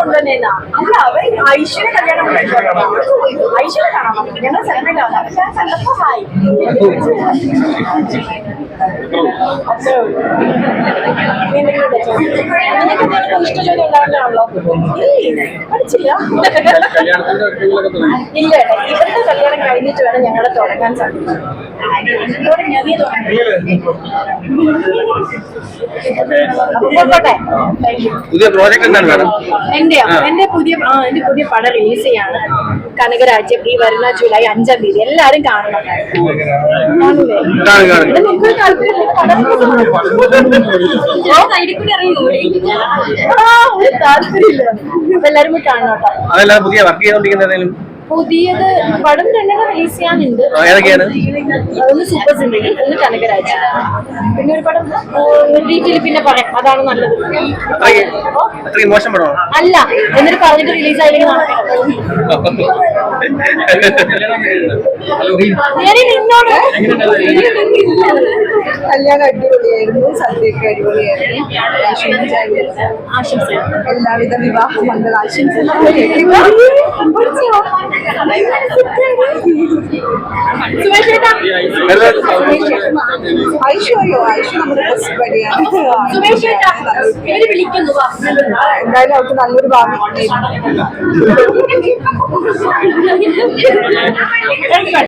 കൊണ്ടുവന്നേന്നാ. അല്ല അവർ ഐശ്വര്യ കല്യാണം. ഐശ്വര്യ കാണാൻ വന്നു. ഞങ്ങൾ സെലിബ്രേറ്റ് ആവുന്ന. പക്ഷെ ആ കണ്ടപ്പോ ഹായ്. എന്തെങ്കിലും ഇല്ല ഇവരുടെ കല്യാണം കഴിഞ്ഞിട്ട് വേണം ഞങ്ങളെ തുടങ്ങാൻ സാധിക്കും പുതിയ പ്രോജക്ട് എന്താണ് മാഡം? എന്റെ എന്റെ പുതിയ ആ എന്റെ പുതിയ പടം റിലീസ് ചെയ്യാണ്. കനകരാജ്യം ഈ വരുന്ന ജൂലൈ അഞ്ചാം തീയതി. എല്ലാരും കാണണം. കാണൂലേ? ഒരു താല്പര്യമില്ല. അപ്പൊ എല്ലാരും പോയി കാണണം കേട്ടോ. അതല്ലാതെ പുതിയ വർക്ക് ചെയ്തോണ്ടിരിക്കുന്ന ഏതെങ്കിലും? പുതിയത് പടം രണ്ടെണ്ണം റിലീസ് ചെയ്യാനുണ്ട്. ആ, ഏതൊക്കെയാണ്? ഒന്ന് സൂപ്പർ സിന്ദഗി ഒന്ന് കനകരാജ്. പിന്നെ ഒരു പടം ഡീറ്റെയിൽ പിന്നെ പറയാം. അതാണ് നല്ലത്. അത്രയ്ക്ക്? ഓ, അത്രയും മോശം പടമാണോ? അല്ല എന്നിട്ട് പറഞ്ഞിട്ട് റിലീസ് ആയില്ലെങ്കിൽ നടക്കണം ഞാൻ നിന്നോട് കല്യാണം അടിപൊളിയായിരുന്നു സദ്യയൊക്കെ അടിപൊളിയായിരുന്നു. ആശംസ എല്ലാവിധ വിവാഹ മംഗള ചേട്ടാ ഐശ്വര്യോ ഐശ്വര്യ നമ്മുടെ ബസ് പടിയാണ്. സുമേഷ് ചേട്ടാ ഇവർ വിളിക്കുന്നു വാ. എന്തായാലും അവർക്ക് നല്ലൊരു ഭാവി ഉണ്ടായിരുന്നു.